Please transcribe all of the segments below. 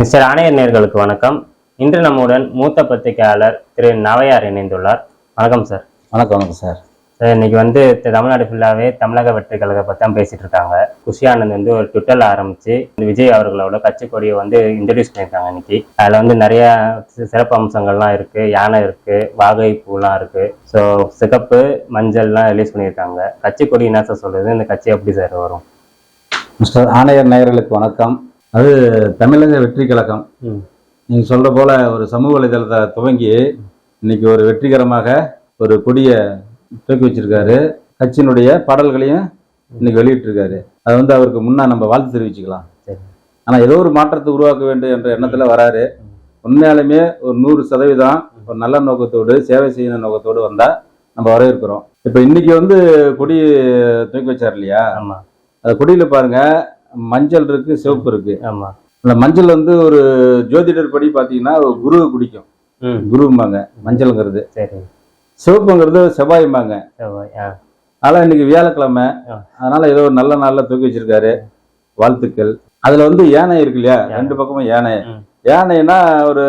Mister ஆணையர் நேர்களுக்கு வணக்கம். இன்று நம்முடன் மூத்த பத்திரிகையாளர் திரு நவையார் இணைந்துள்ளார். வணக்கம் சார் வணக்கம் வணக்கம் சார் சார் இன்னைக்கு வந்து தமிழ்நாடு ஃபுல்லாகவே தமிழக வெற்றி கழக பற்றி தான் பேசிட்டு இருக்காங்க. குஷி ஆனந்த் வந்து ஒரு ட்விட்டரில் ஆரம்பிச்சு இந்த விஜய் அவர்களோட கட்சி கொடியை வந்து இன்ட்ரடியூஸ் பண்ணியிருக்காங்க இன்னைக்கு. அதில் வந்து நிறைய சிறப்பு அம்சங்கள்லாம் இருக்கு. யானை இருக்கு வாகை பூலாம் இருக்கு. ஸோ சிகப்பு மஞ்சள்லாம் ரிலீஸ் பண்ணியிருக்காங்க. கட்சி கொடி என்ன சார் சொல்றது? இந்த கட்சி எப்படி சார் வரும்? மிஸ்டர் ஆணையர் நேயர்களுக்கு வணக்கம். அது தமிழக வெற்றி கழகம் ம். நீங்க சொல்ற போல ஒரு சமூக வலைதளத்தை துவங்கி இன்னைக்கு ஒரு வெற்றிகரமாக ஒரு கொடியை தூக்கி வச்சிருக்காரு. கட்சியினுடைய பாடல்களையும் இன்னைக்கு வெளியிட்டிருக்காரு. அது வந்து அவருக்கு முன்னா நம்ம வாழ்த்து தெரிவிச்சுக்கலாம். சரி. ஆனா ஏதோ ஒரு மாற்றத்தை உருவாக்க வேண்டும் என்ற எண்ணத்துல வராரு. உண்மையாலுமே ஒரு நூறு சதவீதம் ஒரு நல்ல நோக்கத்தோடு சேவை செய்யணும் நோக்கத்தோடு வந்தா நம்ம வரவேற்கிறோம். இப்ப இன்னைக்கு வந்து கொடி தூக்கி வச்சார் இல்லையா? ஆமாம் அந்த கொடியில பாருங்க மஞ்சள் இருக்கு சிவப்பு இருக்கு. ஆமாம் அந்த மஞ்சள் வந்து ஒரு ஜோதிடர் படி பாத்தீங்கன்னா குருவை குடிக்கும். ம். குரும்பாங்க மஞ்சள்ங்கிறது. சரி. சிவப்புங்கிறது செவ்வாய்ம்பாங்க. செவ்வாய் ஆ. அதனால இன்னைக்கு வியாழக்கிழமை. அதனால ஏதோ ஒரு நல்ல நாள்ல தூக்கி வச்சிருக்காரு. வாழ்த்துக்கள். அதுல வந்து யானை இருக்கு இல்லையா? ரெண்டு பக்கமும் யானை. ம். யானைன்னா ஒரு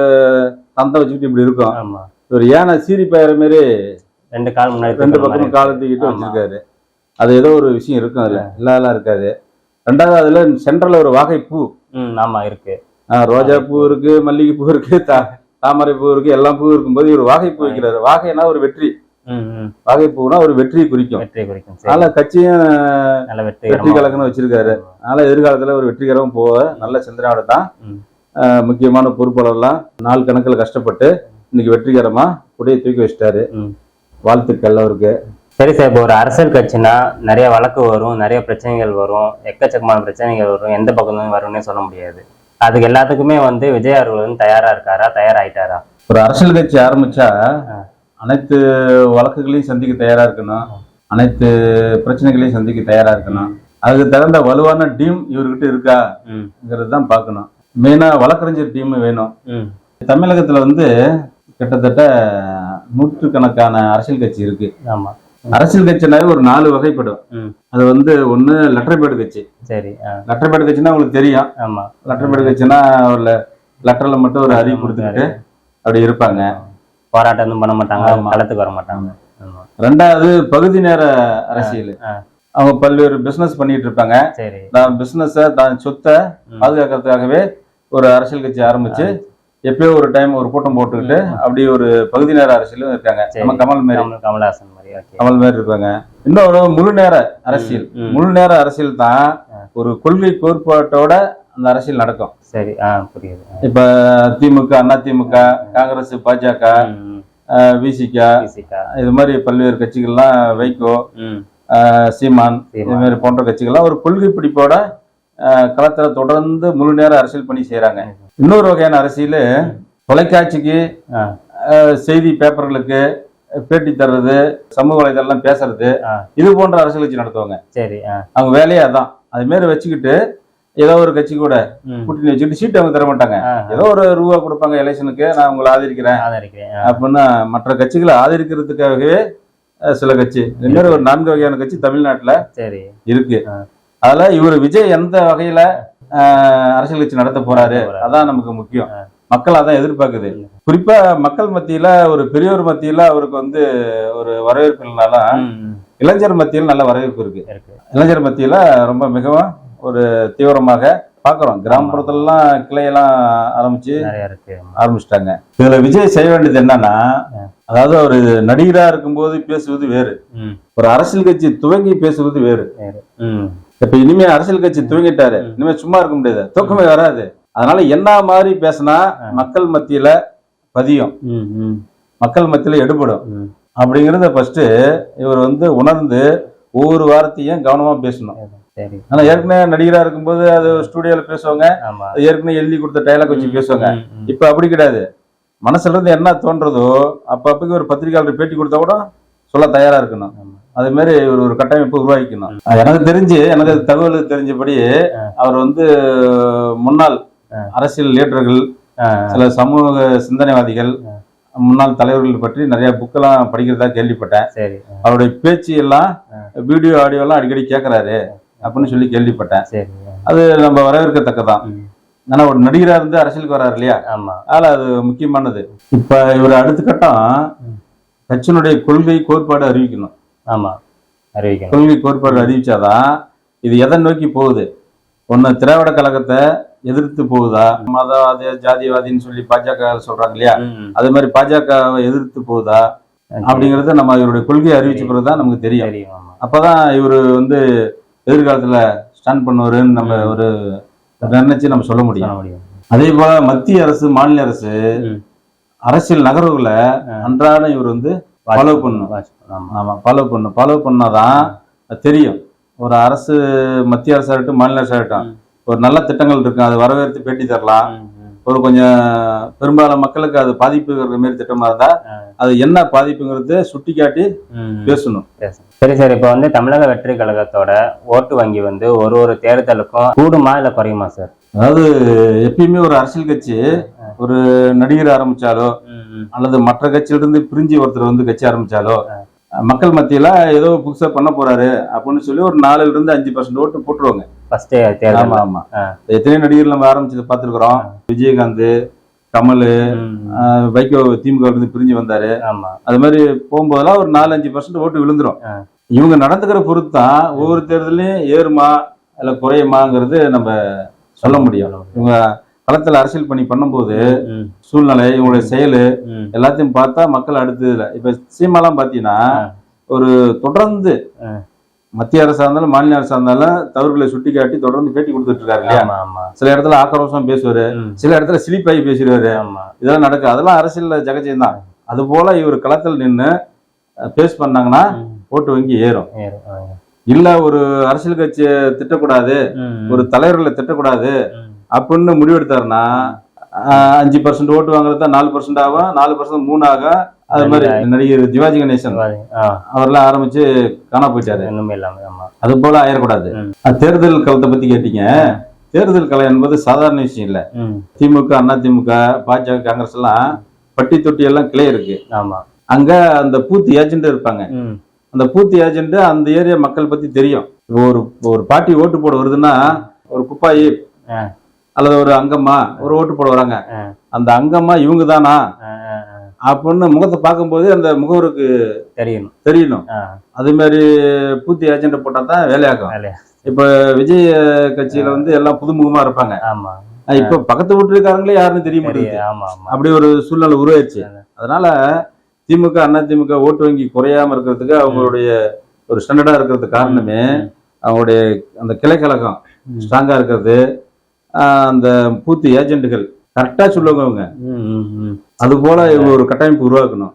தந்தை வச்சுக்கிட்டு இப்படி இருக்கும். ஆமா. ஒரு யானை சீரி பாயிற மாதிரி ரெண்டு கால் முன்னாடி ரெண்டு பக்கமும் காலை தூக்கிட்டு ஆமா. வச்சிருக்காரு. அது ஏதோ ஒரு விஷயம் இருக்கும் அதுல. இல்லாதெல்லாம் இருக்காது. ரெண்டாவது அதுல சென்ட்ரல்ல ஒரு வாகை பூ. ஆமா இருக்கு. ரோஜா பூ இருக்கு மல்லிகை பூ இருக்கு தாமரை பூ இருக்கு எல்லா பூ இருக்கும்போது இவர் வாகை பூ வைக்கிறாரு. வாகைனா ஒரு வெற்றி. வாகை பூனா ஒரு வெற்றியை குறிக்கும். வெற்றி குறிக்கும் அதனால கட்சியும் நல்ல வெற்றி வெற்றி கலக்கணும் வச்சிருக்காரு. அதனால எதிர்காலத்துல ஒரு வெற்றிகரம் போக நல்ல சிந்தனையோட தான். முக்கியமான பொறுப்பாளர்லாம் நாள் கணக்கில் கஷ்டப்பட்டு இன்னைக்கு வெற்றிகரமா கொடியை தூக்கி வச்சிட்டாரு. வாழ்த்துக்கள் அவருக்கு. சரி சார் இப்போ ஒரு அரசியல் கட்சினா நிறைய வழக்கு வரும் நிறைய பிரச்சனைகள் வரும் எக்கச்சக்கமான பிரச்சனைகள் வரும் எந்த பக்கம் வரும்னே சொல்ல முடியாது. அதுக்கு எல்லாத்துக்குமே வந்து விஜய் அவர்கள் வந்து தயாரா இருக்காரா தயாராயிட்டாரா? ஒரு அரசியல் கட்சி ஆரம்பிச்சா. அனைத்து வழக்குகளையும் சந்திக்க தயாரா இருக்கணும் அனைத்து பிரச்சனைகளையும் சந்திக்க தயாரா இருக்கணும். அதுக்கு தகுந்த வலுவான டீம் இவர்கிட்ட இருக்காங்கிறது தான் பார்க்கணும். மெயினா வழக்கறிஞர் டீம் வேணும். தமிழகத்துல வந்து கிட்டத்தட்ட நூற்றுக்கணக்கான அரசியல் கட்சி இருக்கு. ஆமா. அரசியல் கட்சினாவே ஒரு நாலு வகைப்படும். அது வந்து ஒண்ணு லெட்டர் பேடு கட்சி. சரி ஆ. லெட்டர் பேடு கட்சினா உங்களுக்கு தெரியும். ஆமா. லெட்டர் பேடு கட்சினா ஒரு லெட்டர்ல மட்டும் ஒரு அறிவு கொடுத்துக்கிட்டு அப்படி இருப்பாங்க. போராட்டம் எதுவும் பண்ண மாட்டாங்க. களத்துக்கு வர மாட்டாங்க. ரெண்டாவது பகுதி நேர அரசியல். அவங்க பல்வேறு பிசினஸ் பண்ணிட்டு இருப்பாங்க. சரி. தான் பிசினஸ தான் சொத்தை. பாதுகாக்கிறதுக்காகவே ஒரு அரசியல் கட்சி ஆரம்பிச்சு எப்பயோ ஒரு டைம் ஒரு கூட்டம் போட்டுக்கிட்டு அப்படி ஒரு பகுதி நேர அரசியலும் இருக்காங்க. நம்ம கமல் மாரி. கமல் கமல்ஹாசன் மாதிரி இருப்பாங்க இன்னொரு முழு நேர அரசியல். முழு நேர அரசியல் தான். ஒரு கொள்கை கோட்பாட்டோட அந்த அரசியல் நடக்கும் சரி ஆ புரியுது. இப்ப திமுக அண்ணா திமுக காங்கிரஸ் பாஜக. விசிக. இது மாதிரி பல்வேறு கட்சிகள்லாம் வைகோ சீமான் இது. மாதிரி போன்ற கட்சிகள்லாம் ஒரு கொள்கை பிடிப்போட களத்துல தொடர்ந்து முழு நேர அரசியல் பண்ணி செய்றாங்க இன்னொரு வகையான அரசியல் தொலைக்காட்சிக்கு செய்தி பேப்பர்களுக்கு பேட்டி தர்றது சமூக வலைதளம் பேசுறது இது போன்ற அரசியல் கட்சி நடத்துவாங்க. சரி அவங்க வேலையே அதான். அது மாரி வச்சுக்கிட்டு ஏதோ ஒரு கட்சி கூட கூட்டணி வச்சுக்கிட்டு சீட் அவங்க தர மாட்டாங்க. ஏதோ ஒரு ரூபா கொடுப்பாங்க எலெக்ஷனுக்கு நான் உங்களை ஆதரிக்கிறேன். அப்படின்னா மற்ற கட்சிகளை ஆதரிக்கிறதுக்காகவே சில கட்சி. இது மாதிரி ஒரு நான்கு வகையான கட்சி தமிழ்நாட்டுல சரி. இருக்கு. அதுல இவர் விஜய் எந்த வகையில அரசியல் கட்சி நடத்த போறாரு. அதான் நமக்கு முக்கியம். மக்கள் அதான் எதிர்பார்க்குது. குறிப்பா மக்கள் மத்தியில ஒரு பெரியோர் மத்தியில அவருக்கு வந்து ஒரு வரவேற்பு ம். இளைஞர் மத்தியில் நல்ல வரவேற்பு இருக்கு. இளைஞர் மத்தியில ரொம்ப மிகவும் ஒரு தீவிரமாக பாக்குறோம் கிராமப்புறத்துலலாம் கிளையெல்லாம் ஆரம்பிச்சு. ஆரம்பிச்சிட்டாங்க. இதுல விஜய் செய்ய வேண்டியது என்னன்னா. அதாவது ஒரு நடிகரா இருக்கும்போது பேசுவது வேறு. ஒரு அரசியல் கட்சி துவங்கி பேசுவது வேறு. இப்ப இனிமே அரசியல் கட்சி துவங்கிட்டாரு. இனிமே சும்மா இருக்க முடியாது. தூக்கமே வராது. அதனால என்ன மாதிரி பேசினா மக்கள் மத்தியில பதியும். மக்கள் மத்தியில எடுபடும். அப்படிங்கறத ஃபர்ஸ்ட் இவர் வந்து உணர்ந்து ஒவ்வொரு வார்த்தையும் கவனமா பேசணும். ஆனா ஏற்கனவே நடிகரா இருக்கும்போது அது ஸ்டூடியோல பேசுவாங்க. ஏற்கனவே எழுதி கொடுத்த டைலாக் வச்சு பேசுவாங்க. இப்ப அப்படி கிடையாது. மனசுல இருந்து என்ன தோன்றதோ அப்ப அப்பக்கு ஒரு பத்திரிகையாளர் பேட்டி கொடுத்தா கூட சொல்ல தயாரா இருக்கணும். அதே மாதிரி ஒரு ஒரு கட்டமைப்பு உருவாக்கிக்கணும். எனக்கு தெரிஞ்சு எனக்கு தகவல் தெரிஞ்சபடி அவர் வந்து முன்னாள். அரசியல் லீடர்கள் சில சமூக சிந்தனைவாதிகள் முன்னாள் தலைவர்கள் பற்றி நிறைய புக்கெல்லாம் படிக்கிறதா கேள்விப்பட்டேன். அவருடைய பேச்சு எல்லாம் வீடியோ ஆடியோ எல்லாம் அடிக்கடி கேட்கறாரு அப்படின்னு சொல்லி கேள்விப்பட்டேன். அது நம்ம வரவேற்கத்தக்கதான். ஆனா ஒரு நடிகரா இருந்து அரசியலுக்கு வராரு இல்லையா? ஆமா. அதனால அது முக்கியமானது. இப்ப இவர் அடுத்த கட்டம் கட்சியினுடைய கொள்கை கோட்பாடு அறிவிக்கணும். ஆமா. அறிவிக்கணும். கொள்கை கோட்பாடு அறிவிச்சாதான் இது எதை நோக்கி போகுது? ஒண்ணு திராவிட கழகத்தை எதிர்த்து போகுதா? மதவாதி ஜாதிவாதின்னு சொல்லி பாஜக சொல்றாங்க இல்லையா. அதே மாதிரி பாஜகவை எதிர்த்து போகுதா? அப்படிங்கறத நம்ம இவருடைய கொள்கையை அறிவிச்ச பிறகுதான் நமக்கு தெரியும். அப்பதான் இவர் வந்து எதிர்காலத்துல ஸ்டாண்ட் பண்ணுவாருன்னு நம்ம ஒரு நினைச்சு நம்ம சொல்ல முடியும். அதே போல மத்திய அரசு மாநில அரசு. அரசியல் நகர்வுகளை அன்றாடம் இவர் வந்து ஃபாலோ பண்ணும். ஆமா. ஃபாலோ பண்ணும். ஃபாலோ பண்ணாதான் தெரியும். ஒரு அரசு மத்திய அரசு ஆகட்டும் மாநில அரசு ஆகட்டும் ஒரு நல்ல திட்டங்கள் இருக்கும் அது வரவேற்று பேட்டி தரலாம். ஒரு கொஞ்சம் பெரும்பாலான மக்களுக்கு அது பாதிப்புங்கிற மாதிரி திட்டமா இருந்தா. அது என்ன பாதிப்புங்கிறது சுட்டி காட்டி பேசணும். சரி சார். இப்போ வந்து தமிழக வெற்றி கழகத்தோட ஓட்டு வங்கி வந்து ஒரு ஒரு தேர்தலுக்கும் கூடுமா இல்ல குறையுமா சார்? அதாவது எப்பயுமே ஒரு அரசியல் கட்சி ஒரு நடிகர் ஆரம்பிச்சாலோ அல்லது மற்ற கட்சியிலிருந்து பிரிஞ்சு ஒருத்தர் வந்து கட்சி ஆரம்பிச்சாலோ மக்கள் மத்தியில ஏதோ புதுசா பண்ண போறாரு அப்படின்னு சொல்லி ஒரு நாலுல இருந்து அஞ்சு பர்சன்ட் ஓட்டு போட்டுருவாங்க. ஃபர்ஸ்ட் தேர்தல். ஆமா ஆமா. ஆ. எத்தனை நடிகர் நம்ம ஆரம்பிச்சது பார்த்துருக்குறோம். விஜயகாந்த் கமல் வைகோ திமுக இருந்து பிரிஞ்சு வந்தாரு. ஆமா. அது மாதிரி போகும்போதெல்லாம் ஒரு நாலு அஞ்சு பர்சன்ட் ஓட்டு விழுந்துரும். இவங்க நடந்துக்கிற பொறுத்து தான் ஒவ்வொரு தேர்தலையும் ஏறுமா இல்ல குறையுமாங்கிறது நம்ம சொல்ல முடியும். இவங்க களத்துல அரசியல் பண்ணி பண்ணும்போது சூழ்நிலை இவங்களுடைய செயலு. எல்லாத்தையும் பார்த்தா மக்கள் அடுத்ததுல. இப்ப சீமாலாம் பாத்தீங்கன்னா. ஒரு தொடர்ந்து. மத்திய அரசா இருந்தாலும் மாநில அரசா இருந்தாலும் தவறுகளை சுட்டி காட்டி தொடர்ந்து பேட்டி கொடுத்துட்டு இருக்காரு இல்லையா? சில இடத்துல ஆக்ரோஷம் பேசுவாரு சில இடத்துல சிலிப்பாகி பேசிடுவாரு. ஆமா. இதெல்லாம் நடக்கும் அதெல்லாம் அரசியல்ல ஜெகஜயம் தான். அது போல இவர் களத்தில் நின்று பேஸ் பண்ணாங்கன்னா. ஓட்டு வங்கி ஏறும். இல்ல ஒரு அரசியல் கட்சியை திட்டக்கூடாது ஒரு தலைவர்களை திட்டக்கூடாது. அப்படின்னு முடிவெடுத்தாருன்னா அஞ்சு பர்சன்ட் ஓட்டு வாங்குறது தான் நாலு பர்சன்ட் ஆகும் நாலு பர்சன்ட் மூணு ஆகும் அது மாதிரி நடிகர் சிவாஜி கணேசன். அவர்லாம் ஆரம்பிச்சு காணா போயிட்டாரு. ஒண்ணுமே இல்லாம ஆமா. அது போல ஆயிடக்கூடாது தேர்தல் களத்தை பத்தி கேட்டீங்க. தேர்தல் களம் என்பது சாதாரண விஷயம் இல்ல. திமுக அண்ணா திமுக பாஜக காங்கிரஸ் எல்லாம் பட்டி தொட்டி எல்லாம் கிளை இருக்கு. ஆமா. அங்க அந்த பூத் ஏஜென்ட் இருப்பாங்க. அந்த பூத் ஏஜென்ட் அந்த ஏரியா மக்கள் பத்தி தெரியும். இப்போ ஒரு ஒரு பார்ட்டி ஓட்டு போட வருதுன்னா ஒரு குப்பாயி அல்லது ஒரு அங்கம்மா ஒரு ஓட்டு போட வராங்க. அந்த அங்கம்மா இவங்க தானா. அப்படின்னு முகத்தை பார்க்கும்போது அந்த முகவருக்கு தெரியணும். தெரியணும். அதே மாதிரி பூத் ஏஜென்ட் போட்டா தான் வேலையாகும். வேலையா? இப்ப விஜய் கட்சியில வந்து எல்லாம் புதுமுகமா இருப்பாங்க. இப்ப பக்கத்து வீட்டுக்காரங்களே யாருன்னு தெரிய மாட்டேங்குது. அப்படி ஒரு சூழ்நிலை உருவாயிருச்சு அதனால திமுக அண்ணா திமுக ஓட்டு வங்கி குறையாம இருக்கிறதுக்கு அவங்களுடைய ஒரு ஸ்டாண்டர்டா இருக்கிறதுக்கு காரணமே அவங்களுடைய அந்த கிளை கழகம். ஸ்ட்ராங்கா இருக்கிறது. அந்த பூத்து ஏஜென்ட்டுகள் கரெக்டா சொல்லுவாங்க அவங்க. அது போல இவங்க ஒரு கட்டமைப்பு உருவாக்கணும்.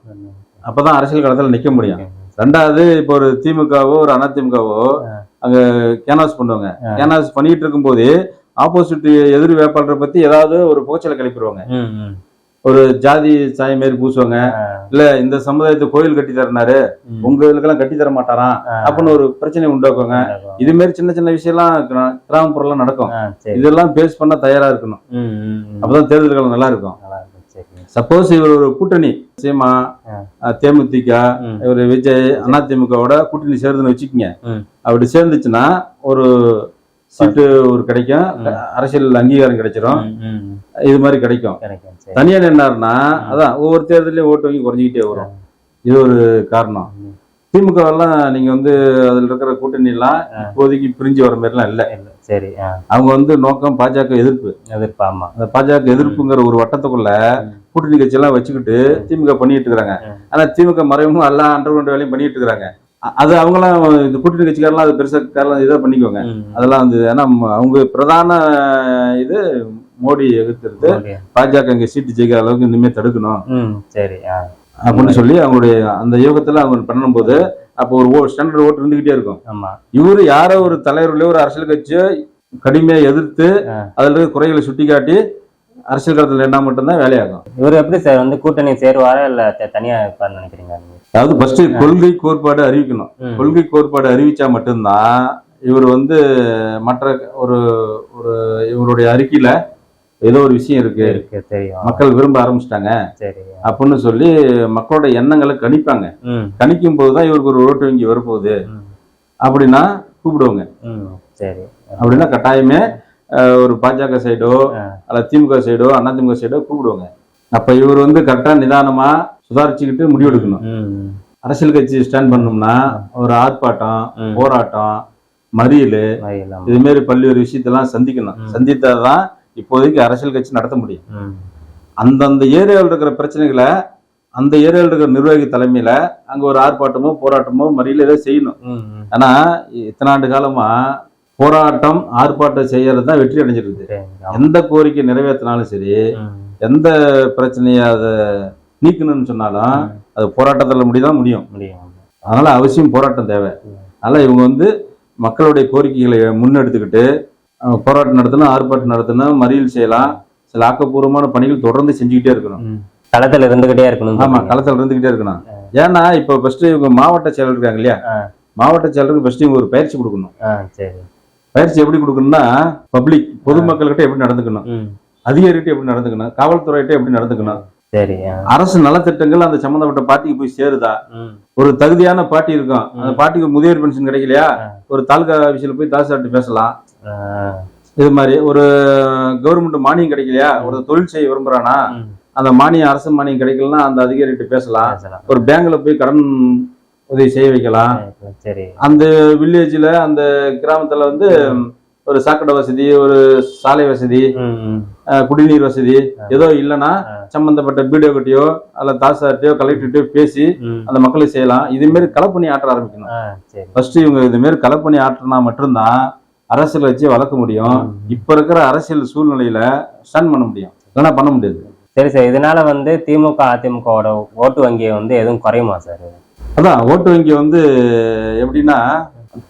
அப்பதான் அரசியல் களத்துல நிக்க முடியும். ரெண்டாவது இப்போ ஒரு திமுகவோ ஒரு அதிமுகவோ அங்க கேனாஸ் பண்ணுவாங்க. கேனாஸ் பண்ணிட்டு இருக்கும்போது ஆப்போசிட் எதிர் வேட்பாளரை பத்தி ஏதாவது ஒரு புகைச்சலை கிளப்பிடுவாங்க. ஒரு ஜாதி சாயம் மாரி பூசுவாங்க. இல்ல இந்த சமுதாயத்தை கோயில் கட்டி தரனாரு. உங்க இதுக்கெல்லாம் கட்டி தர மாட்டாராம். அப்படின்னு ஒரு பிரச்சனை உண்டாக்குவாங்க. இது மாதிரி சின்ன சின்ன விஷயம்லாம் கிரா- கிராமப்புறம்லாம் நடக்கும். ஆ, சரி. இதெல்லாம் பேஸ் பண்ண தயாரா இருக்கணும். அப்பதான் தேர்தல் காலம் நல்லா இருக்கும். சப்போஸ் இவர் ஒரு கூட்டணி சீமா தேமுதிக. இவர் விஜய் அதிமுகவோட கூட்டணி சேருதுன்னு வச்சுக்கோங்க. அப்படி சேர்ந்துச்சுன்னா ஒரு சீட்டு ஒரு கிடைக்கும் அரசியல் அங்கீகாரம் கிடைச்சிரும். ம், ம், ம். இது மாதிரி கிடைக்கும். தனியா நின்னாருன்னா அதான் ஒவ்வொரு தேர்தலையும் ஓட்டு வங்கி குறைஞ்சிக்கிட்டே வரும். இது ஒரு காரணம். திமுக எல்லாம் நீங்க வந்து அதுல இருக்கிற கூட்டணி எல்லாம் இப்போதைக்கு பிரிஞ்சு வர மாதிரிலாம் இல்ல. இல்ல, சரி அவங்க வந்து நோக்கம் பாஜக எதிர்ப்பு. எதிர்ப்பு ஆமா. பாஜக எதிர்ப்புங்கிற ஒரு வட்டத்துக்குள்ள கூட்டணி கட்சி எல்லாம் வச்சுக்கிட்டு திமுக பண்ணிட்டு இருக்காங்க ம். ஆனா திமுக மறைமுகம் எல்லா அண்டர்கிரவுண்ட் வேலையும் பண்ணிட்டு இருக்காங்க அ- அது அவங்களாம் இந்த கூட்டணி கட்சிக்காரெல்லாம் அது பெருசா காரெல்லாம் இதை பண்ணிக்கோங்க. அதெல்லாம் வந்து ஏன்னா அவங்க பிரதான இது மோடி எதிர்த்து. பாஜக இங்க சீட்டு ஜெயிக்கிற அளவுக்கு இனிமே தடுக்கணும். சரி அப்படின்னு சொல்லி அவங்களுடைய அந்த யோகத்துல அவங்க பண்ணும்போது அப்போ ஒரு ஸ்டாண்டர்ட் ஓட்டு இருந்துகிட்டே இருக்கும். ஆமா. இவரு யாரோ ஒரு தலைவர்களோ ஒரு அரசியல் கட்சியோ கடுமையா எதிர்த்து. அதுல குறைகளை சுட்டி காட்டி அரசியல் களத்துல என்ன மட்டும்தான் வேலையாகும். இவர் எப்படி சார் வந்து கூட்டணி சேருவாரா இல்ல த- தனியா இருப்பாருன்னு நினைக்கிறீங்க அதாவது ஃபர்ஸ்ட் கொள்கை கோட்பாடு அறிவிக்கணும். கொள்கை கோட்பாடு அறிவிச்சா மட்டும்தான் இவர் வந்து மற்ற ஒரு ஒரு இவருடைய அறிக்கையில ஏதோ ஒரு விஷயம் இருக்கு. தெரியும். மக்கள் விரும்ப ஆரம்பிச்சிட்டாங்க. அப்படின்னு சொல்லி மக்களோட எண்ணங்களை கணிப்பாங்க. கணிக்கும் போதுதான் இவருக்கு ஒரு ஓட்டு வங்கி வரப்போகுது. அப்படின்னா கூப்பிடுவாங்க. அப்படின்னா கட்டாயமே ஒரு பாஜக சைடோ. அல்ல திமுக சைடோ அதிமுக சைடோ கூப்பிடுவாங்க. அப்ப இவர் வந்து கரெக்டா நிதானமா சுதாரிச்சுக்கிட்டு முடிவெடுக்கணும் அரசியல் கட்சி ஸ்டாண்ட் பண்ணோம்னா ஒரு ஆர்ப்பாட்டம். போராட்டம் மறியல். இது மாதிரி பல்வேறு விஷயத்தெல்லாம் சந்திக்கணும். சந்தித்தாதான் இப்போதைக்கு அரசியல் கட்சி நடத்த முடியும். அந்தந்த ஏரியாவில் இருக்கிற பிரச்சனைகளை அந்த ஏரியாவில் இருக்கிற நிர்வாகி தலைமையில அங்க ஒரு ஆர்ப்பாட்டமோ போராட்டமோ மறியல ஏதோ செய்யணும். ஆனா இத்தனை ஆண்டு காலமா போராட்டம் ஆர்ப்பாட்டம் செய்யறது தான் வெற்றி அடைஞ்சிருக்கு சரி ஆமா. எந்த கோரிக்கை நிறைவேற்றினாலும் சரி எந்த பிரச்சனையை அதை நீக்கணும்னு சொன்னாலும் அது போராட்டத்தில் முடிதான் முடியும். அதனால அவசியம் போராட்டம் தேவை. அதனால இவங்க வந்து மக்களுடைய கோரிக்கைகளை முன்னெடுத்துக்கிட்டு போராட்டம் நடத்தணும் ஆர்ப்பாட்டம் நடத்தணும் மறியல் செய்யலாம் சில ஆக்கப்பூர்வமான பணிகள் தொடர்ந்து செஞ்சுக்கிட்டே இருக்கணும். களத்துல இருந்துகிட்டே இருக்கணும் ஆமா களத்தில் இருந்துகிட்டே இருக்கணும். ஏன்னா இப்போ ஃபர்ஸ்ட் இவங்க மாவட்ட செயலர் இருக்காங்க இல்லையா. மாவட்ட செயலருக்கு ஃபர்ஸ்ட் இவங்க ஒரு பயிற்சி கொடுக்கணும். பயிற்சி எப்படி கொடுக்கணும்னா பப்ளிக் பொதுமக்கள்கிட்ட எப்படி நடந்துக்கணும்? அதிகாரிகிட்ட எப்படி நடந்துக்கணும்? காவல்துறையிட்ட எப்படி நடந்துக்கணும்? சரி. அரசு நலத்திட்டங்கள் அந்த சம்பந்தப்பட்ட பார்ட்டிக்கு போய் சேருதா? ஒரு தகுதியான பார்ட்டி இருக்கும். அந்த பார்ட்டிக்கு முதியோர் பென்ஷன் கிடைக்கலையா. ஒரு தாலுகா ஆஃபீஸில் போய் தாசில்தார்ட்ட பேசலாம். இது மாதிரி ஒரு கவர்மெண்ட் மானியம் கிடைக்கலையா? ஒரு தொழில் செய்ய விரும்புறானா. அந்த மானியம் அரசு மானியம் கிடைக்கலன்னா அந்த அதிகாரிகிட்ட பேசலாம். ஒரு பேங்க்ல போய் கடன் உதவி செய்ய வைக்கலாம். சரி. அந்த வில்லேஜ்ல அந்த கிராமத்துல வந்து ஒரு சாக்கடை வசதி ஒரு சாலை வசதி குடிநீர் வசதி ஏதோ இல்லைன்னா. சம்பந்தப்பட்ட பிடிஓ கிட்டயோ அல்ல தாசார்ட்டையோ கலெக்டர்கிட்டயோ பேசி அந்த மக்களை செய்யலாம். இது மாதிரி களப்பணி ஆற்ற ஆரம்பிக்கணும். ஃபர்ஸ்ட் இவங்க இது மாதிரி களப்பணி ஆற்றினா மட்டும்தான் அரசியல் வச்சு வளர்க்க முடியும். இப்ப இருக்கிற அரசியல் சூழ்நிலையில ஸ்டாண்ட் பண்ண முடியும். இல்லைன்னா பண்ண முடியாது. சரி சார். இதனால வந்து திமுக அதிமுகவோட ஓட்டு வங்கியை வந்து எதுவும் குறையுமா சார் அதான் ஓட்டு வங்கி வந்து எப்படின்னா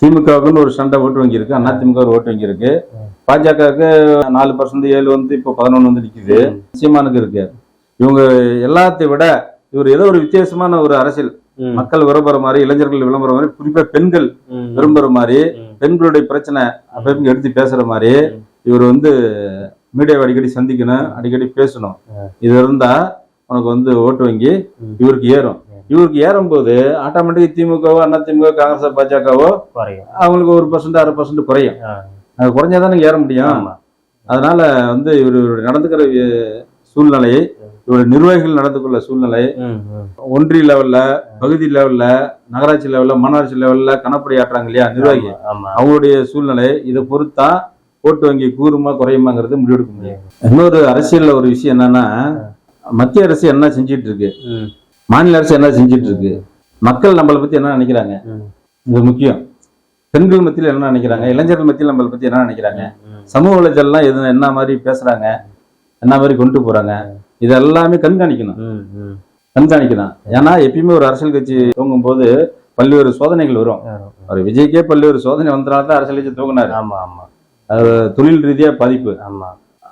திமுகவுக்குன்னு ஒரு சண்டை ஓட்டு வங்கி இருக்கு அண்ணா திமுக ஒரு ஓட்டு வங்கி இருக்கு பாஜகவுக்கு நாலு பர்சன்ட் ஏழு வந்து இப்போ பதினொன்று வந்து நிக்குது சீமானுக்கு இருக்கு இவங்க எல்லாத்தை விட இவர் ஏதோ ஒரு வித்தியாசமான ஒரு அரசியல். மக்கள் விரும்புற மாதிரி இளைஞர்கள் விளம்புற மாதிரி குறிப்பா பெண்கள். விரும்புற மாதிரி. பெண்களுடைய பிரச்சனை அப்ப எடுத்து பேசுற மாதிரி இவர் வந்து மீடியாவை அடிக்கடி சந்திக்கணும் அடிக்கடி பேசணும் இது இருந்தா உனக்கு வந்து ஓட்டு வங்கி. இவருக்கு ஏறும் இவருக்கு ஏறும்போது ஆட்டோமேட்டிக் திமுகவோ அண்ணா திமுக காங்கிரஸ் பாஜகவோ குறையும். அவங்களுக்கு ஒரு பர்சன்ட் அரை பர்சன்ட் குறையும். அது குறைஞ்சாதானே ஏற முடியும்? அதனால வந்து இவர் நடந்துக்கிற வி- சூழ்நிலை இவருடைய நிர்வாகிகள் நடந்துக்குள்ள சூழ்நிலை ம் ம். ஒன்றிய லெவல்ல பகுதி லெவல்ல நகராட்சி லெவல்ல மாநகராட்சி லெவல்ல கணப்படி ஆட்டுறாங்க இல்லையா நிர்வாகி? அவங்களுடைய சூழ்நிலை இதை பொறுத்தா ஓட்டு வங்கி கூறுமா குறையுமாங்கிறது முடிவெடுக்க முடியும் இன்னொரு அரசியல்ல ஒரு விஷயம் என்னன்னா மத்திய அரசு என்ன செஞ்சிட்டு இருக்கு? மாநில அரசு என்ன செஞ்சிட்டு இருக்கு மக்கள் நம்மளை பத்தி என்ன நினைக்கிறாங்க? இது முக்கியம். பெண்கள் மத்தியில் என்ன நினைக்கிறாங்க? இளைஞர்கள் மத்தியில் நம்மளை பத்தி என்ன நினைக்கிறாங்க? சமூக வலைதளம்லாம் எது என்ன மாதிரி பேசுறாங்க? என்ன மாதிரி கொண்டு போறாங்க? இது எல்லாமே கண்காணிக்கணும் கண்காணிக்கணும். ஏன்னா எப்பயுமே ஒரு அரசியல் கட்சி தூங்கும் போது பல்வேறு சோதனைகள் வரும். ஒரு விஜய்க்கே பல்வேறு சோதனை வந்தனால தான் அரசியல் கட்சி தூங்கினாரு ஆமா ஆமா. தொழில் ரீதியா பாதிப்பு. ஆமா.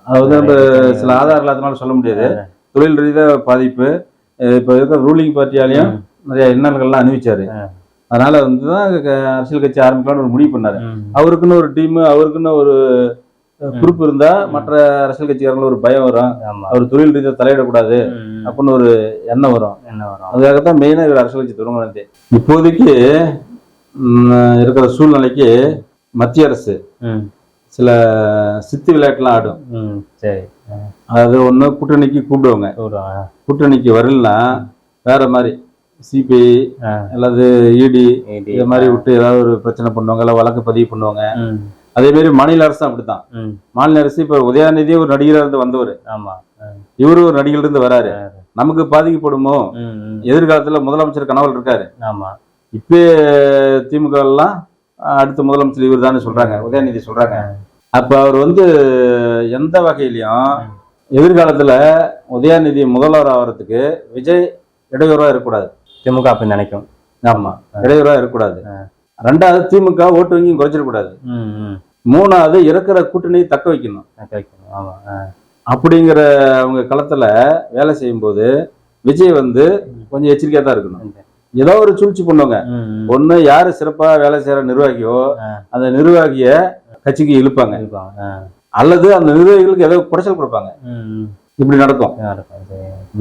அது வந்து நம்ம சில ஆதாரம் இல்லாதனால சொல்ல முடியாது. தொழில் ரீதியா பாதிப்பு. இப்ப இருக்கிற ரூலிங் பார்ட்டியாலையும் நிறைய இன்னல்கள்லாம் அனுபவிச்சாரு. அதனால வந்து தான் அரசியல் கட்சி ஆரம்பிக்கலாம்னு ஒரு முடிவு பண்ணாரு. அவருக்குன்னு ஒரு டீம் அவருக்குன்னு ஒரு பொறுப்பு இருந்தா மற்ற அரசியல் கட்சிக்காரங்களுக்கு ஒரு பயம் வரும். அவர் தொழில் ரீதியா தலையிடக்கூடாது. அப்படின்னு ஒரு எண்ணம் வரும். என்ன வரும். அதுக்காகத்தான் மெயினா இவர் அரசியல் கட்சி தொடங்கினது இப்போதைக்கு இருக்கிற சூழ்நிலைக்கு மத்திய அரசு சில சித்து விளையாட்டுலாம் ஆடும். சரி. அது ஒண்ணு கூட்டணிக்கு கூப்பிடுவாங்க. கூட்டணிக்கு வரலன்னா வேற மாதிரி சிபிஐ. அல்லது இடி இது மாதிரி விட்டு ஏதாவது ஒரு பிரச்சனை பண்ணுவாங்க இல்ல வழக்கு பதிவு பண்ணுவாங்க. அதே மாதிரி மாநில அரசும் அப்படித்தான். மாநில அரசு இப்ப உதயாநிதி ஒரு நடிகரா இருந்து வந்தவர். ஆமா. இவரு ஒரு நடிகர் இருந்து வராரு. நமக்கு பாதிக்கப்படுமோ? எதிர்காலத்துல முதலமைச்சர் கனவுல இருக்காரு. ஆமா. இப்போ திமுக எல்லாம் அடுத்த முதலமைச்சர் இவர் தானே சொல்றாங்க. உதயநிதி சொல்றாங்க. அப்ப அவர் வந்து எந்த வகையிலையும் எதிர்காலத்துல உதயநிதி முதல்வர் ஆகிறதுக்கு விஜய் இடையூறா இருக்கக்கூடாது. திமுக அப்படி நினைக்கும். ஆமா இடையூறா இருக்கக்கூடாது. ரெண்டாவது திமுக ஓட்டு வங்கியும் குறைச்சிடக்கூடாது. மூணாவது இருக்கிற கூட்டணியை தக்க வைக்கணும். தக்க வைக்கணும் ஆமா. அப்படிங்கிற அவங்க களத்துல வேலை செய்யும்போது விஜய் வந்து கொஞ்சம் எச்சரிக்கையா தான் இருக்கணும். ஏதோ ஒரு சூழ்ச்சி பண்ணுவாங்க ஒண்ணு யாரு சிறப்பா வேலை செய்யற நிர்வாகியோ. அந்த நிர்வாகிய கட்சிக்கு இழுப்பாங்க. அல்லது அந்த நிர்வாகிகளுக்கு ஏதோ குடைச்சல் கொடுப்பாங்க இப்படி நடக்கும்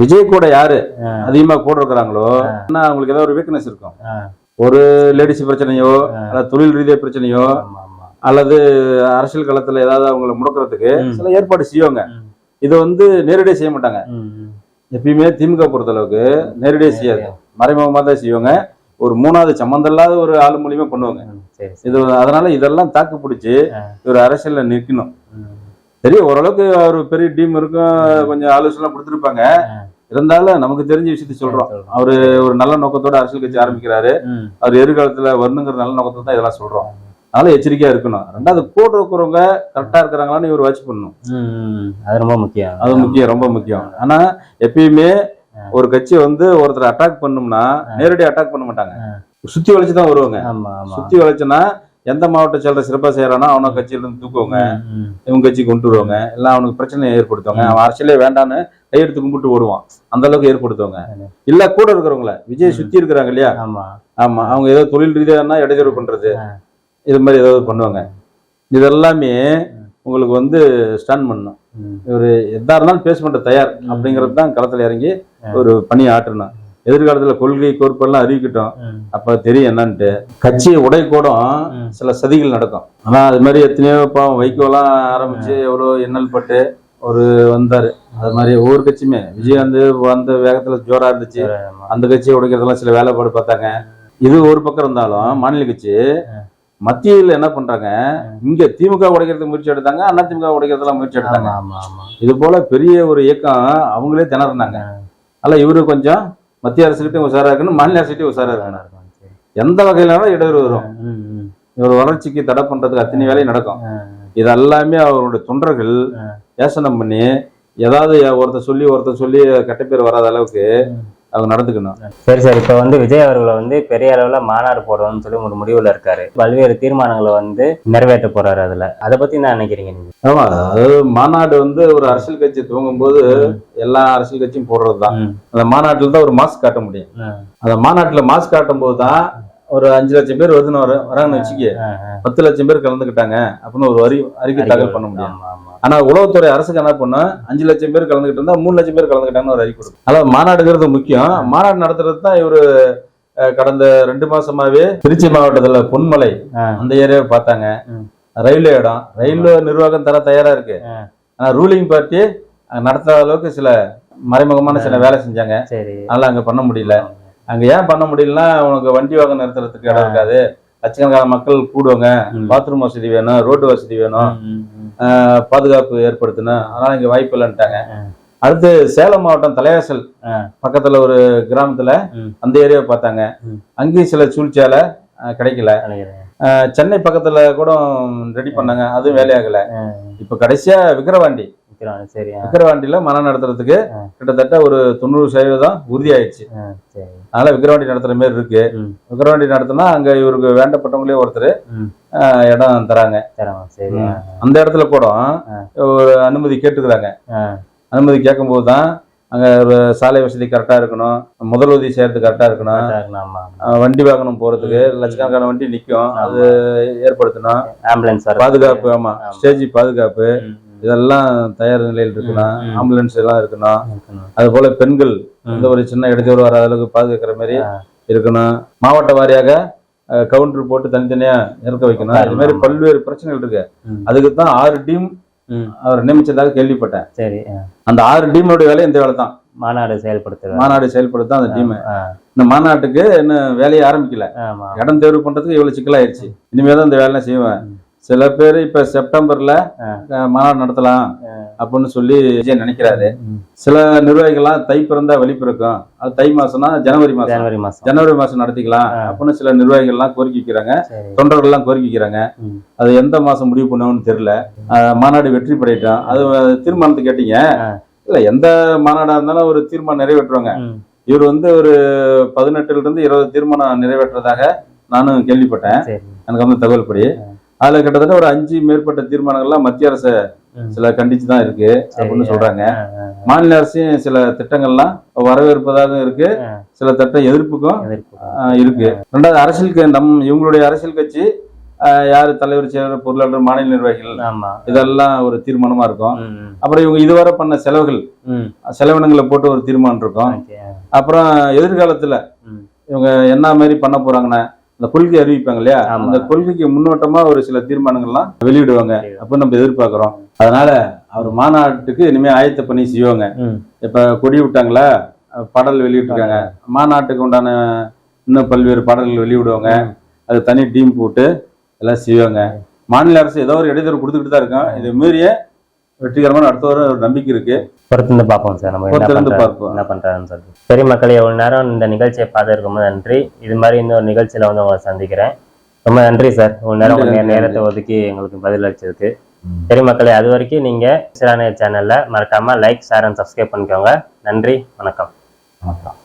விஜய் கூட யாரு. அதிகமா கூட இருக்கிறாங்களோ அவங்களுக்கு ஏதோ ஒரு வீக்னஸ் இருக்கும். ஒரு லேடிஸ் பிரச்சனையோ அல்லது தொழில் ரீதியா பிரச்சனையோ அல்லது அரசியல் களத்துல ஏதாவது அவங்களை முடக்கிறதுக்கு. சில ஏற்பாடு செய்வாங்க. இதை வந்து நேரடியாக செய்ய மாட்டாங்க. எப்பயுமே திமுக பொறுத்தளவுக்கு நேரடியாக செய்யாது மறைமுகமாக தான் செய்வாங்க. ஒரு மூணாவது சம்மந்தம் இல்லாத ஒரு ஆளு மூலியமா பண்ணுவாங்க. இது அதனால இதெல்லாம் தாக்கு பிடிச்சி. இவர் அரசியல்ல நிற்கணும். சரி ஓரளவுக்கு அவர் பெரிய டீம் இருக்கும் கொஞ்சம் ஆலோசனை கொடுத்துருப்பாங்க. இருந்தாலும் நமக்கு தெரிஞ்ச விஷயத்த சொல்றோம். அவரு ஒரு நல்ல நோக்கத்தோட அரசியல் கட்சி ஆரம்பிக்கிறாரு. அவர் எதிர்காலத்துல வரணுங்கிற நல்ல நோக்கத்துல தான் இதெல்லாம் சொல்றோம். அதனால எச்சரிக்கையா இருக்கணும். ரெண்டாவது கூட இருக்கிறவங்க கரெக்டா இருக்கிறாங்களான்னு இவர் வாட்ச் பண்ணணும். அது ரொம்ப முக்கியம். அது முக்கியம் ரொம்ப முக்கியம். ஆனா எப்பயுமே ஒரு கட்சி வந்து ஒருத்தர் அட்டாக் பண்ணும்னா நேரடி அட்டாக் பண்ண மாட்டாங்க. சுத்தி வளைச்சு தான் வருவாங்க சுத்தி வளைச்சுன்னா எந்த மாவட்ட செயலர் சிறப்பா செய்யறானோ அவனை கட்சியில இருந்து தூக்குவாங்க. இவங்க கட்சி கொண்டு வருவாங்க. எல்லாம் அவனுக்கு பிரச்சனையை ஏற்படுத்துவாங்க. அவன் அரசியலே வேண்டான்னு கையெடுத்து கும்பிட்டு ஓடுவான். அந்த அளவுக்கு ஏற்படுத்துவாங்க. இல்ல கூட இருக்கிறவங்கள. விஜய் சுத்தி இருக்கிறாங்க இல்லையா? ஆமா. ஆமா. அவங்க ஏதோ தொழில் ரீதியானா இடைஞ்சல் பண்றது. இது மாதிரி ஏதாவது பண்ணுவாங்க. இதெல்லாமே உங்களுக்கு வந்து ஸ்டாண்ட் பண்ணணும். ம். இவர் எதா இருந்தாலும் பேஸ் பண்ண தயார் அப்படிங்கிறது தான் களத்துல இறங்கி ஒரு பணி ஆற்றணும் எதிர்காலத்துல கொள்கை கோட்பெல்லாம் அறிவிக்கட்டும். அப்ப தெரியும் என்னன்ட்டு. கட்சியை உடை கூடம் ம். சில சதிகள் நடக்கும். ஆனா அது மாதிரி எத்தனையோ பாவம் வைகோலாம் ஆரம்பிச்சு எவ்வளோ எண்ணல் பட்டு ஒரு வந்தாரு. அது மாதிரி ஒவ்வொரு கட்சியுமே. விஜயகாந்த் வந்த வேகத்துல ஜோரா இருந்துச்சு. அந்த கட்சியை உடைக்கிறதெல்லாம் சில வேலைப்பாடு பார்த்தாங்க. இது ஒரு பக்கம் இருந்தாலும் மாநில கட்சி மத்தியில் என்ன பண்றாங்க? இங்க திமுக உடைக்கிறதுக்கு முயற்சி எடுத்தாங்க அண்ணா திமுக உடைக்கிறதெல்லாம் முயற்சி எடுத்தாங்க. இது போல பெரிய ஒரு இயக்கம் அவங்களே திணறினாங்க. அல்ல இவரு கொஞ்சம் மத்திய அரசுகிட்ட உஷாரா இருக்கணும் மாநில அரசுகிட்ட உஷாரா இருக்கணும். எந்த வகையிலான இடையூறு வரும். இவர் வளர்ச்சிக்கு தடை பண்றதுக்கு அத்தனை வேலையும் நடக்கும். ஆ, இது எல்லாமே அவருடைய தொண்டர்கள். ஏசனம் பண்ணி ஏதாவது ஒருத்தர் சொல்லி ஒருத்தர் சொல்லி கெட்ட பேர் வராத அளவுக்கு அவங்க நடந்துக்கணும். சரி சார் இப்போ வந்து விஜய் அவர்களை வந்து பெரிய அளவுல மாநாடு போடணும்னு சொல்லி ஒரு முடிவுல இருக்காரு. பல்வேறு தீர்மானங்களை வந்து நிறைவேற்ற போறாரு அதுல. அதை பத்தி என்ன நினைக்கிறீங்க நீங்க? ஆமா அதாவது மாநாடு வந்து ஒரு அரசியல் கட்சி துவங்கும் போது எல்லா அரசியல் கட்சியும் போடுறதுதான். ம், அந்த மாநாட்டில் தான் ஒரு மாஸ்க் காட்ட முடியும். அந்த மாநாட்டில் மாஸ்க் காட்டும் போது தான் ஒரு அஞ்சு லட்சம் பேர் வருதுன்னு வர வராங்கன்னு வச்சுக்க. பத்து லட்சம் பேர் கலந்துக்கிட்டாங்க அப்படின்னு ஒரு வரி அறிக்கை தாக்கல் பண்ண முடியும் ஆனா உளவுத்துறை அரசுக்கு என்ன பண்ணும் அஞ்சு லட்சம் பேர் கலந்துக்கிட்டு இருந்தா மூணு லட்சம் பேர் கலந்துக்கிட்டாங்கன்னு ஒரு அறிக்கை கொடுக்கும். அதாவது மாநாடுங்கிறது முக்கியம். மாநாடு நடத்துறது தான் இவரு கடந்த ரெண்டு மாசமாவே திருச்சி மாவட்டத்துல பொன்மலை அந்த ஏரியாவை பார்த்தாங்க. ரயில்வே இடம். ரயில்வே நிர்வாகம் தர தயாரா இருக்கு. ஆனா ரூலிங் பார்ட்டி நடத்தாத அளவுக்கு சில மறைமுகமான சில வேலை செஞ்சாங்க. அதனால அங்க பண்ண முடியல. அங்க ஏன் பண்ண முடியலன்னா உனக்கு வண்டி வாகனம் நிறுத்துறதுக்கு இடம் இருக்காது. லட்சக்கணக்கான மக்கள் கூடுவாங்க. பாத்ரூம் வசதி வேணும் ரோடு வசதி வேணும். பாதுகாப்பு ஏற்படுத்தணும். அதனால இங்க வாய்ப்பு இல்லைன்ட்டாங்க. அடுத்து சேலம் மாவட்டம் தலையாசல். பக்கத்துல ஒரு கிராமத்துல. அந்த ஏரியாவை பார்த்தாங்க. அங்கேயும் சில சூழ்ச்சியால கிடைக்கல. சென்னை பக்கத்துல கூட ரெடி பண்ணாங்க. அதுவும் வேலையாகல. இப்ப கடைசியா விக்கிரவாண்டி. விக்ரம், சரி ஆ, விக்கிரவாண்டியில மனம் நடத்துறதுக்கு. கிட்டத்தட்ட ஒரு தொண்ணூறு சதவீதம் உறுதியாயிடுச்சு. அதனால விக்கிரவாண்டி நடத்துற மாதிரி இருக்கு. ம், விக்கிரவாண்டி நடத்தினா அங்க இவருக்கு வேண்டப்பட்டவங்களே ஒருத்தர் இடம் தராங்க. அந்த இடத்துல கூட ஒரு அனுமதி கேட்டுக்கிறாங்க. அனுமதி கேட்கும்போது தான் அங்க ஒரு சாலை வசதி கரெக்டா இருக்கணும். முதல் உதவி செய்யறது கரெக்டா இருக்கணும். வண்டி வாகனம் போறதுக்கு லட்சக்கணக்கான வண்டி நிக்கும். அது ஏற்படுத்தணும். ஆம்புலன்ஸ் பாதுகாப்பு ஆமா. ஸ்டேஜ் பாதுகாப்பு. இதெல்லாம் தயார் நிலையில் இருக்கணும். ஆம்புலன்ஸ் எல்லாம் இருக்கணும். அது போல பெண்கள். எந்த ஒரு சின்ன இடைஞ்சல் வராத அளவுக்கு பாதுகாக்கிற மாதிரி. இருக்கணும் மாவட்ட வாரியாக கவுண்டர் போட்டு தனித்தனியா நிறுத்த வைக்கணும். இது மாதிரி பல்வேறு பிரச்சனைகள் இருக்கு. அதுக்கு தான் ஆறு டீம் அவர் நியமிச்சதாக கேள்விப்பட்டேன். சரி. அந்த ஆறு டீமோட வேலை இந்த வேலை தான். மாநாடு செயல்படுத்துறது. மாநாடு செயல்படுத்த அந்த டீம். இந்த மாநாட்டுக்கு இன்னும் வேலையை ஆரம்பிக்கல. இடம் தேர்வு பண்றதுக்கு இவ்வளவு சிக்கலாயிருச்சு. இனிமே தான் இந்த வேலை செய்வேன். சில பேர் இப்ப செப்டம்பர்ல மாநாடு நடத்தலாம் அப்படின்னு சொல்லி விஜய் நினைக்கிறாரு. சில நிர்வாகிகள்லாம் தை பிறந்தா வழி பிறக்கும். அது தை மாசம்னா ஜனவரி மாசம். ஜனவரி மாசம். ஜனவரி மாசம் நடத்திக்கலாம். அப்படின்னு சில நிர்வாகிகள்லாம் கோரிக்கை வைக்கிறாங்க சரி. தொண்டர்கள் எல்லாம் கோரிக்கை வைக்கிறாங்க ம். அது எந்த மாசம் முடிவு பண்ணுவோம்னு தெரியல. மாநாடு வெற்றி படையிட்டோம். அது தீர்மானத்தை கேட்டீங்க. இல்ல எந்த மாநாடா இருந்தாலும் ஒரு தீர்மானம் நிறைவேற்றுவாங்க. இவர் வந்து ஒரு பதினெட்டுல இருந்து இருபது தீர்மானம் நிறைவேற்றதாக நானும் கேள்விப்பட்டேன். எனக்கு வந்து தகவல் படி அதுல கிட்டத்தட்ட ஒரு அஞ்சு மேற்பட்ட தீர்மானங்கள்லாம் மத்திய அரசு. சில கண்டிச்சு தான் இருக்கு. அப்படின்னு சொல்றாங்க. மாநில அரசும் சில திட்டங்கள்லாம் வரவேற்பதாகவும் இருக்கு. சில திட்ட எதிர்ப்புக்கும் இருக்கு. ரெண்டாவது அரசியலுக்கு நம் இவங்களுடைய அரசியல் கட்சி யாரு தலைவர் செயலர் பொருளாளர் மாநில நிர்வாகிகள் இதெல்லாம் ஒரு தீர்மானமா இருக்கும். அப்புறம் இவங்க இதுவரை பண்ண செலவுகள். செலவினங்களை போட்டு ஒரு தீர்மானம் இருக்கும். அப்புறம் எதிர்காலத்துல. இவங்க என்ன மாதிரி பண்ண போறாங்கன்னா அந்த கொள்கை அறிவிப்பாங்க இல்லையா. அந்த கொள்கைக்கு முன்னோட்டமா ஒரு சில தீர்மானங்கள்லாம் வெளியிடுவாங்க. அப்ப நம்ம எதிர்பார்க்கிறோம். அதனால அவர் மாநாட்டுக்கு இனிமே ஆயத்த பணி செய்வாங்க. இப்ப கொடி விட்டாங்களா? பாடல் வெளியிட்டிருக்காங்க. மாநாட்டுக்கு உண்டான இன்னும் பல்வேறு பாடல்கள் வெளியிடுவாங்க. அது தனி டீம் போட்டு எல்லாம் செய்வாங்க. மாநில அரசு ஏதோ ஒரு இடைத்தரவு கொடுத்துக்கிட்டு தான் இருக்கோம் இது மீறிய வெற்றிகரமான அடுத்த ஒரு நம்பிக்கை இருக்கு. பொறுத்திருந்து பார்ப்போம் சார். நம்ம என்ன பார்ப்போம். என்ன பண்றாருன்னு சொல்லிட்டு. சரி மக்களே எவ்வளவு நேரம் இந்த நிகழ்ச்சியை பார்த்துருக்கும். போது நன்றி. இது மாதிரி இன்னொரு நிகழ்ச்சியில வந்து உங்களை சந்திக்கிறேன். ரொம்ப நன்றி சார். ஒரு நேரம் நேரத்தை ஒதுக்கி எங்களுக்கு பதில் அளிச்சதுக்கு. சரி மக்களே அது வரைக்கும் நீங்க சிறான சேனல்ல மறக்காம லைக் ஷேர் அண்ட் சப்ஸ்கிரைப் பண்ணிக்கோங்க. நன்றி வணக்கம். வணக்கம்.